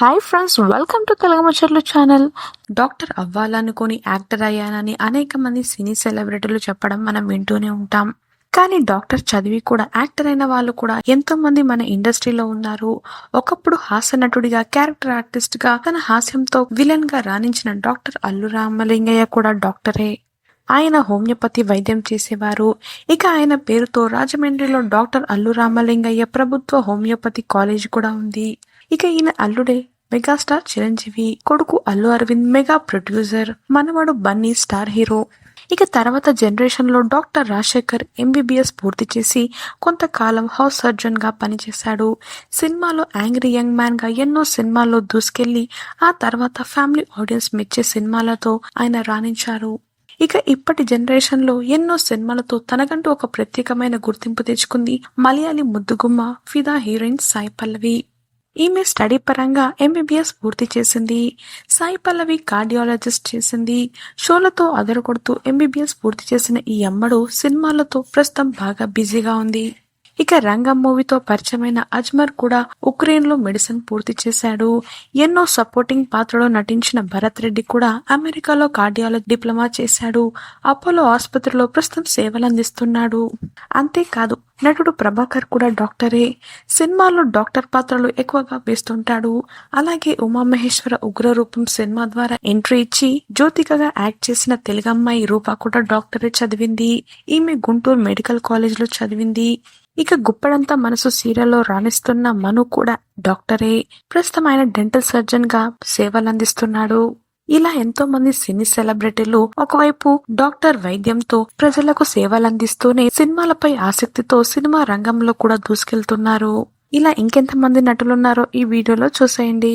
Hi friends welcome to Telugu ముచ్చట్లు channel doctor అవ్వాలనుకొని actor అయ్యానని అనేక మంది సినీ సెలబ్రిటీలు చెప్పడం మనం వింటూనే ఉంటాం. కానీ డాక్టర్ చదివి కూడా యాక్టర్ అయిన వాళ్ళు కూడా ఎంతో మంది మన ఇండస్ట్రీలో ఉన్నారు. ఒకప్పుడు హాస్య నటుడిగా క్యారెక్టర్ ఆర్టిస్ట్గా తన హాస్యంతో విలన్గా రాణించిన డాక్టర్ అల్లు రామలింగయ్య కూడా డాక్టరే. ఆయన హోమియోపతి వైద్యం చేసేవారు. ఇక ఆయన పేరుతో రాజమండ్రిలో డాక్టర్ అల్లు రామలింగయ్య ప్రభుత్వ హోమియోపతి కాలేజ్ కూడా ఉంది. ఇక ఈయన అల్లుడే మెగాస్టార్ చిరంజీవి కొడుకు అల్లు అరవింద్ మెగా ప్రొడ్యూసర్ మనవడు బన్నీ స్టార్ హీరో. ఇక తర్వాత జనరేషన్లో డాక్టర్ రాజశేఖర్ ఎంబీబీఎస్ పూర్తి చేసి కొంతకాలం హౌస్ సర్జన్గా పనిచేశాడు. సినిమాలో యాంగ్రీ యంగ్ మ్యాన్గా ఎన్నో సినిమాల్లో దూసుకెళ్ళి ఆ తర్వాత ఫ్యామిలీ ఆడియన్స్ మెచ్చే సినిమాలతో ఆయన రాణించారు. ఇక ఇప్పటి జనరేషన్లో ఎన్నో సినిమాలతో తనకంటూ ఒక ప్రత్యేకమైన గుర్తింపు తెచ్చుకుంది మలయాళీ ముద్దుగుమ్మ ఫిదా హీరోయిన్ సాయి పల్లవి. ఈమె స్టడీ పరంగా ఎంబీబీఎస్ పూర్తి చేసింది. సాయి పల్లవి కార్డియాలజిస్ట్ చేసింది. షోలతో అదరగొడుతూ ఎంబీబీఎస్ పూర్తి చేసిన ఈ అమ్మడు సినిమాలతో ప్రస్తుతం బాగా బిజీగా ఉంది. ఇక రంగం మూవీతో పరిచయమైన అజ్మర్ కూడా ఉక్రెయిన్లో మెడిసిన్ పూర్తి చేశాడు. ఎన్నో సపోర్టింగ్ పాత్రలో నటించిన భరత్ రెడ్డి కూడా అమెరికాలో కార్డియాలజీ డిప్లొమా చేశాడు. అపోలో ఆసుపత్రిలో ప్రస్తుతం సేవలు అందిస్తున్నాడు. అంతేకాదు నటుడు ప్రభాకర్ కూడా డాక్టరే. సినిమాలో డాక్టర్ పాత్రలు ఎక్కువగా వేస్తుంటాడు. అలాగే ఉమామహేశ్వర ఉగ్ర రూపం సినిమా ద్వారా ఎంట్రీ ఇచ్చి జ్యోతికగా యాక్ట్ చేసిన తెలుగమ్మాయి రూప కూడా డాక్టరే చదివింది. ఈమె గుంటూరు మెడికల్ కాలేజ్లో చదివింది. ఇక గుప్పడంతా మనసు సీరియల్లో రాణిస్తున్న మను కూడా డాక్టరే. ప్రస్తుతం ఆయన డెంటల్ సర్జన్గా సేవలు అందిస్తున్నాడు ఇలా ఎంతో మంది సినీ సెలబ్రిటీలు ఒకవైపు డాక్టర్ వైద్యంతో ప్రజలకు సేవలు అందిస్తూనే సినిమాలపై ఆసక్తితో సినిమా రంగంలో కూడా దూసుకెళ్తున్నారు. ఇలా ఇంకెంతమంది నటులున్నారో ఈ వీడియోలో చూసేయండి.